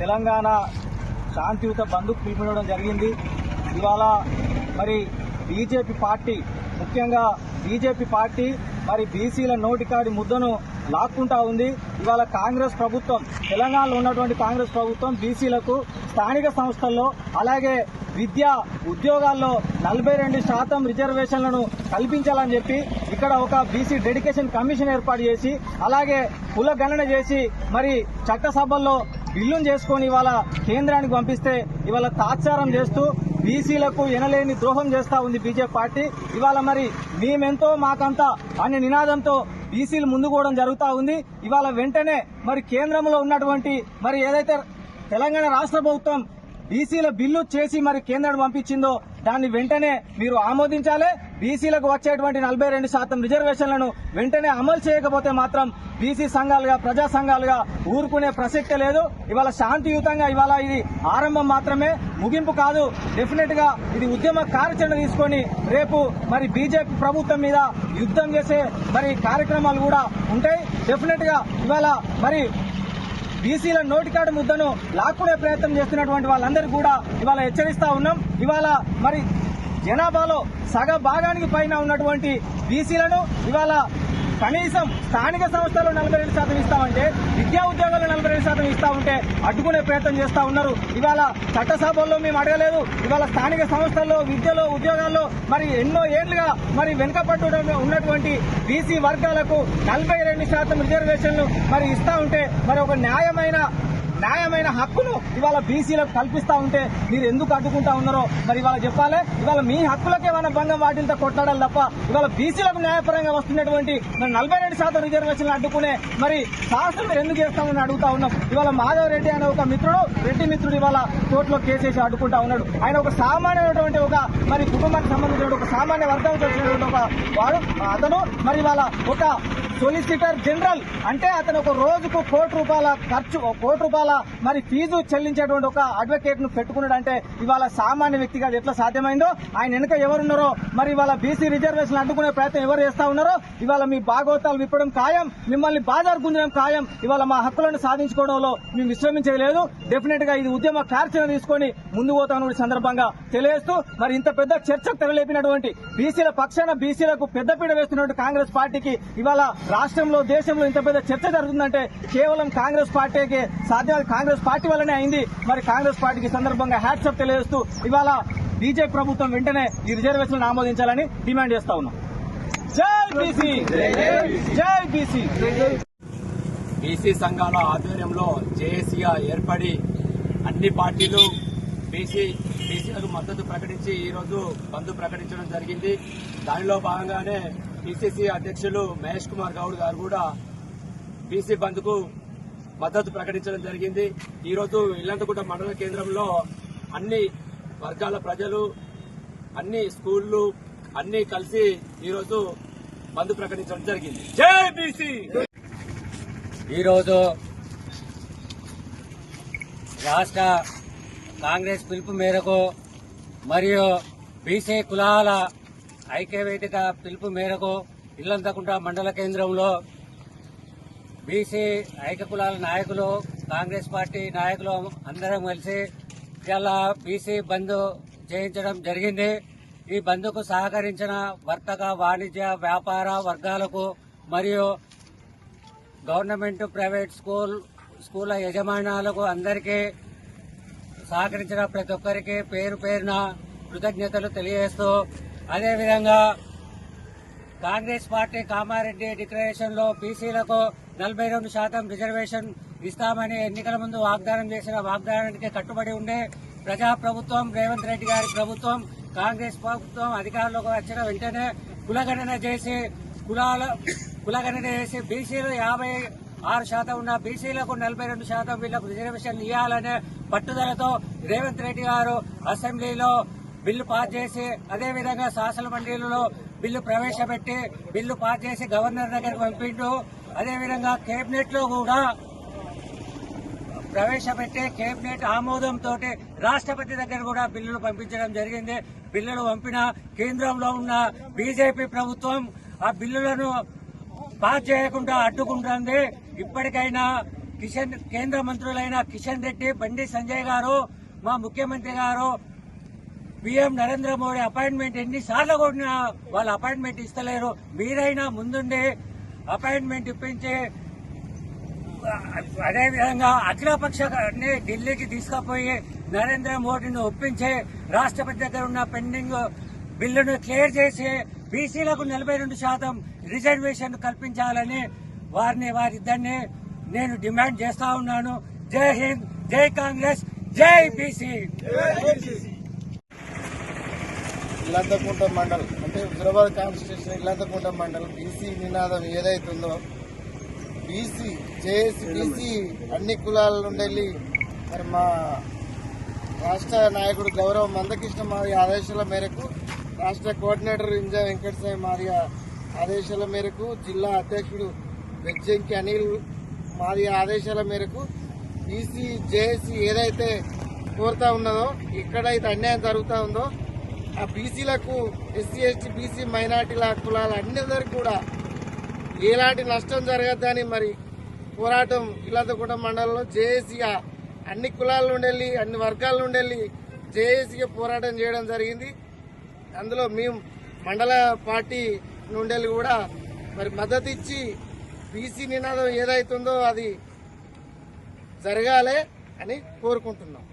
తెలంగాణ శాంతియుత బంధుకు పిలుపునివ్వడం జరిగింది. ఇవాళ మరి బీజేపీ పార్టీ ముఖ్యంగా బీజేపీ పార్టీ మరి బీసీల నోటికాడి ముద్దను లాక్కుంటా ఉంది. ఇవాళ కాంగ్రెస్ ప్రభుత్వం తెలంగాణలో ఉన్నటువంటి కాంగ్రెస్ ప్రభుత్వం బీసీలకు స్థానిక సంస్థల్లో అలాగే విద్య ఉద్యోగాల్లో నలభై రెండు శాతం రిజర్వేషన్లను కల్పించాలని చెప్పి ఇక్కడ ఒక బీసీ డెడికేషన్ కమిషన్ ఏర్పాటు చేసి అలాగే కుల గణన చేసి మరి చట్టసభల్లో బిల్లును చేసుకొని ఇవాళ కేంద్రానికి పంపిస్తే ఇవాళ తాత్సారం చేస్తూ బీసీలకు ఎనలేని ద్రోహం చేస్తా ఉంది బీజేపీ పార్టీ. ఇవాళ మరి మేమెంతో మాకంతా అనే నినాదంతో బీసీలు ముందుకోవడం జరుగుతూ ఉంది. ఇవాళ వెంటనే మరి కేంద్రంలో ఉన్నటువంటి మరి ఏదైతే తెలంగాణ రాష్ట్ర ప్రభుత్వం బీసీల బిల్లు చేసి మరి కేంద్రాన్ని పంపించిందో దాన్ని వెంటనే మీరు ఆమోదించాలి. బీసీలకు వచ్చేటువంటి నలభై రెండు శాతం రిజర్వేషన్లను వెంటనే అమలు చేయకపోతే మాత్రం బీసీ సంఘాలుగా ప్రజా సంఘాలుగా ఊరుకునే ప్రసక్తే లేదు. ఇవాళ శాంతియుతంగా ఇవాళ ఇది ఆరంభం మాత్రమే. ముగింపు కాదు. డెఫినెట్గా ఇది ఉద్యమ కార్యాచరణ తీసుకొని రేపు మరి బీజేపీ ప్రభుత్వం మీద యుద్ధం చేసే మరి కార్యక్రమాలు కూడా ఉంటాయి. డెఫినెట్గా ఇవాళ మరి బీసీల నోటికాడు ముద్దను లాక్కునే ప్రయత్నం చేస్తున్నటువంటి వాళ్ళందరికీ కూడా ఇవాళ హెచ్చరిస్తా ఉన్నాం. ఇవాళ మరి జనాభాలో సగ భాగానికి పైన ఉన్నటువంటి బీసీలను ఇవాళ కనీసం స్థానిక సంస్థలు నలభై రెండు శాతం ఇస్తామంటే విద్యా ఉద్యోగాలు నలభై రెండు శాతం ఇస్తా ఉంటే అడ్డుకునే ప్రయత్నం చేస్తా ఉన్నారు. ఇవాళ చట్టసభల్లో మేము అడగలేదు. ఇవాళ స్థానిక సంస్థల్లో విద్యలో ఉద్యోగాల్లో మరి ఎన్నో ఏళ్ళుగా మరి వెనుకబట్టు ఉన్నటువంటి బీసీ వర్గాలకు నలభై రెండు శాతం రిజర్వేషన్లు మరి ఇస్తా ఉంటే మరి ఒక న్యాయమైన న్యాయమైన హక్కును ఇవాళ బీసీలకు కల్పిస్తా ఉంటే మీరు ఎందుకు అడ్డుకుంటా ఉన్నారో మరి ఇవాళ చెప్పాలి. ఇవాళ మీ హక్కులకే ఏమైనా భంగం వాటిలతో కొట్లాడాలి తప్ప ఇవాళ బీసీలకు న్యాయపరంగా వస్తున్నటువంటి మరి నలభై రెండు శాతం రిజర్వేషన్లు అడ్డుకునే మరి సాహసం మీరు ఎందుకు చేస్తామని అడుగుతా ఉన్నాం. ఇవాళ మాధవ్ రెడ్డి అనే ఒక మిత్రుడు రెడ్డి మిత్రుడు ఇవాళ కోర్టులో కేసేసి అడ్డుకుంటా ఉన్నాడు. ఆయన ఒక సామాన్యమైనటువంటి ఒక మరి కుటుంబానికి సంబంధించిన ఒక సామాన్య వర్గానికి వచ్చినటువంటి ఒక వాడు. అతను మరి ఇవాళ ఒక సొలిసిటర్ జనరల్ అంటే అతను ఒక రోజుకు కోటి రూపాయల ఖర్చు ఒక కోటి రూపాయల మరి ఫీజు చెల్లించేటువంటి ఒక అడ్వకేట్ను పెట్టుకున్నాడంటే ఇవాళ సామాన్య వ్యక్తిగా ఎట్లా సాధ్యమైందో? ఆయన వెనుక ఎవరున్నారో? మరి ఇవాళ బీసీ రిజర్వేషన్ అడ్డుకునే ప్రయత్నం ఎవరు చేస్తా ఉన్నారో? ఇవాళ మీ భాగవతాలు విప్పడం ఖాయం మిమ్మల్ని బాజార్ గుంజడం ఖాయం. ఇవాళ మా హక్కులను సాధించుకోవడంలో మేము విశ్రమించలేదు. డెఫినెట్గా ఇది ఉద్యమ కార్యచరణ తీసుకొని ముందు పోతామని సందర్భంగా తెలియజేస్తూ మరి ఇంత పెద్ద చర్చకు తెరలేపినటువంటి బీసీల పక్షాన బీసీలకు పెద్దపీట వేస్తున్నటువంటి కాంగ్రెస్ పార్టీకి ఇవాళ రాష్ట్రంలో దేశంలో ఇంత పెద్ద చర్చ జరుగుతుందంటే కేవలం కాంగ్రెస్ పార్టీకి సాధ్యం కాంగ్రెస్ పార్టీ వల్లనే అయింది. మరి కాంగ్రెస్ పార్టీకి సందర్భంగా హ్యాట్సప్ తెలియజేస్తూ ఇవాళ బీజేపీ ప్రభుత్వం వెంటనే ఈ రిజర్వేషన్లను ఆమోదించాలని డిమాండ్ చేస్తా ఉన్నాం. జై బీసీ! జై బీసీ! బీసీ సంఘాల ఆధ్వర్యంలో జేఏసీగా ఏర్పడి అన్ని పార్టీలు బీసీ బీసీలకు మద్దతు ప్రకటించి ఈరోజు బంద్ ప్రకటించడం జరిగింది. దానిలో భాగంగానే పిసిసి అధ్యక్షులు మహేష్ కుమార్ గౌడ్ గారు కూడా బీసీ బంద్కు మద్దతు ప్రకటించడం జరిగింది. ఈ రోజు ఇల్లంతకుంట మండల కేంద్రంలో అన్ని వర్గాల ప్రజలు అన్ని స్కూళ్ళు అన్ని కలిసి ఈ రోజు బంద్ ప్రకటించడం జరిగింది. జై ఈరోజు రాష్ట్ర కాంగ్రెస్ పిలుపు మేరకు మరియు బీసీ కులాల ఐక్యవేదిక పిలుపు మేరకు ఇల్లంతకుంట మండల కేంద్రంలో బీసీ ఐక్య కులాల నాయకులు కాంగ్రెస్ పార్టీ నాయకులు అందరం కలిసి ఇలా బీసీ బంద్ చేయించడం జరిగింది. ఈ బంద్కు సహకరించిన వర్తక వాణిజ్య వ్యాపార వర్గాలకు మరియు గవర్నమెంట్ ప్రైవేట్ స్కూల్ స్కూల్ యజమానాలకు అందరికీ సహకరించిన ప్రతి ఒక్కరికి పేరు పేరున కృతజ్ఞతలు తెలియజేస్తూ అదేవిధంగా కాంగ్రెస్ పార్టీ కామారెడ్డి డిక్లరేషన్లో బీసీలకు నలభై రెండు శాతం రిజర్వేషన్ ఇస్తామని ఎన్నికల ముందు వాగ్దానం చేసిన వాగ్దానానికి కట్టుబడి ఉండే ప్రజా ప్రభుత్వం రేవంత్ రెడ్డి గారి ప్రభుత్వం కాంగ్రెస్ ప్రభుత్వం అధికారంలోకి వచ్చిన వెంటనే కులగణన చేసి కులాల కులగణన చేసి బీసీలు యాభై ఆరు శాతం ఉన్న బీసీలకు నలభై రెండు శాతం వీళ్ళకు రిజర్వేషన్ ఇవ్వాలనే పట్టుదలతో రేవంత్ రెడ్డి గారు అసెంబ్లీలో బిల్లు పాస్ చేసి అదేవిధంగా శాసన మండలిలో బిల్లు ప్రవేశపెట్టి బిల్లు పాస్ చేసి గవర్నర్ దగ్గరకు పంపిండు. అదేవిధంగా కేబినెట్లో కూడా ప్రవేశపెట్టి కేబినెట్ ఆమోదంతో రాష్ట్రపతి దగ్గర కూడా బిల్లులు పంపించడం జరిగింది. బిల్లులు పంపిన కేంద్రంలో ఉన్న బీజేపీ ప్రభుత్వం ఆ బిల్లులను పాస్ చేయకుండా అడ్డుకుంటుంది. ఇప్పటికైనా కిషన్ కేంద్ర మంత్రులైన కిషన్ రెడ్డి బండి సంజయ్ గారు మా ముఖ్యమంత్రి గారు పిఎం నరేంద్ర మోడీ అపాయింట్మెంట్ ఎన్నిసార్లు కూడా వాళ్ళు అపాయింట్మెంట్ ఇస్తలేరు. మీరైనా ముందుండి అపాయింట్మెంట్ ఇప్పించి అదేవిధంగా అఖిలపక్షాన్ని ఢిల్లీకి తీసుకుపోయి నరేంద్ర మోడీని ఒప్పించి రాష్ట్రపతి దగ్గర ఉన్న పెండింగ్ బిల్లును క్లియర్ చేసి బీసీలకు నలభై రెండు శాతం రిజర్వేషన్ కల్పించాలని వారిని వారిద్దరిని నేను డిమాండ్ చేస్తా ఉన్నాను. జై హింద్ జై కాంగ్రెస్ జై బీసీ. ఇల్లంతకుంట మండలం అంటే హుజరాబాద్ కాన్స్టిట్యూషన్ ఇల్లంతకుంట మండలం బీసీ నినాదం ఏదైతుందో బీసీ జేఏసీ బీసీ అన్ని కులాల నుండి వెళ్ళి మరి మా రాష్ట్ర నాయకుడు గౌరవ మందకృష్ణ మాది ఆదేశాల మేరకు రాష్ట్ర కోఆర్డినేటర్ ఇంజా వెంకటసాయి మాదిగ ఆదేశాల మేరకు జిల్లా అధ్యక్షుడు వెజ్జంకి అనిల్ మాది ఆదేశాల మేరకు బీసీ జేఏసీ ఏదైతే కోరుతా ఉన్నదో ఎక్కడైతే అన్యాయం జరుగుతూ ఉందో ఆ బీసీలకు ఎస్సీ ఎస్టీ బీసీ మైనార్టీల కులాల అన్నిందరికి కూడా ఎలాంటి నష్టం జరగద్దని మరి పోరాటం ఇలాంతకుంట మండలంలో జేఏసీగా అన్ని కులాల నుండి వెళ్ళి అన్ని వర్గాల నుండి వెళ్ళి జేఏసీగా పోరాటం చేయడం జరిగింది. అందులో మేము మండల పార్టీ నుండి కూడా మరి మద్దతు ఇచ్చి బీసీ నినాదం ఏదైతుందో అది జరగాలి అని కోరుకుంటున్నాం.